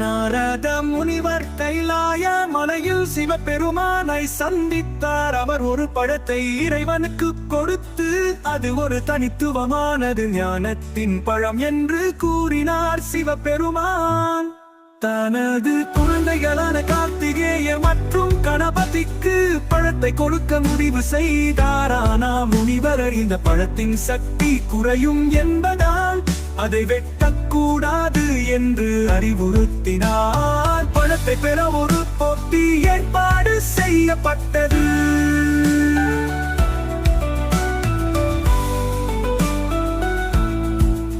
நாரத முனிவர் தைலாய மலையில் சிவபெருமானை சந்தித்தார். அவர் ஒரு பழத்தை இறைவனுக்கு கொடுத்து அது ஒரு தனித்துவமானது. ஞானத்தின் பழம் என்று கூறினார் சிவபெருமான். தனது குழந்தைகளான கார்த்திகேய மற்றும் கணபதிக்கு பழத்தை கொடுக்க முடிவு செய்தாரானா முனிவர் இந்த பழத்தின் சக்தி குறையும் என்பதால் அதை கூடாது என்று அறிவுறுத்தினார். பழத்தை பெற ஒரு போட்டி ஏற்பாடு செய்யப்பட்டது.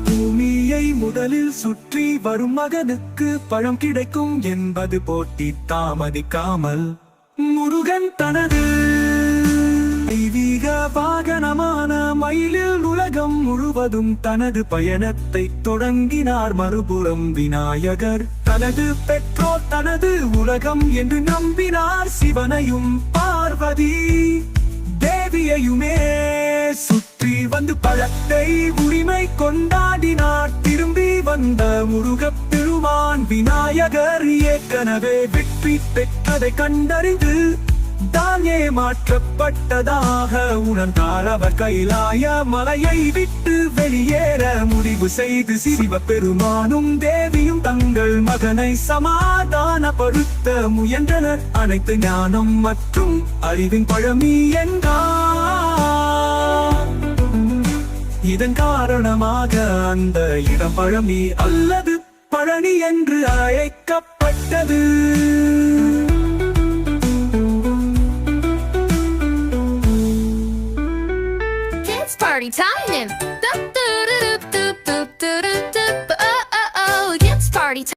பூமியை முதலில் சுற்றி வரும் மகனுக்கு பழம் கிடைக்கும் என்பது போட்டி தாமதிக்காமல் முருகன் தனது தெய்வீக வாகனமான மயிலில் உலகம் முழுவதும் தனது பயணத்தை தொடங்கினார் மறுபுறம் விநாயகர். தனது பெற்றோர் தனது உலகம் என்று நம்பினார் சிவனையும் பார்வதி. தேவியையுமே சுற்றி வந்து பழத்தை உரிமை கொண்டாடினார். திரும்பி வந்த முருகப் பெருமான் விநாயகர் ஏற்கனவே வெற்றி பெற்றதை கண்டறிந்து தான் ஏமாற்றப்பட்டதாக உணர்ந்தார் அவர் கைலாய மலையை விட்டு வெளியேற முடிவு செய்து சிவ பெருமானும் தேவியும் தங்கள் மகனை சமாதானப்படுத்த முயன்றனர். அனைத்து ஞானம் மற்றும் அறிவின் பழமி என்றார் இதன் காரணமாக அந்த இடம் பழமி அல்லது பழனி என்று அழைக்கப்பட்டது. It's party time!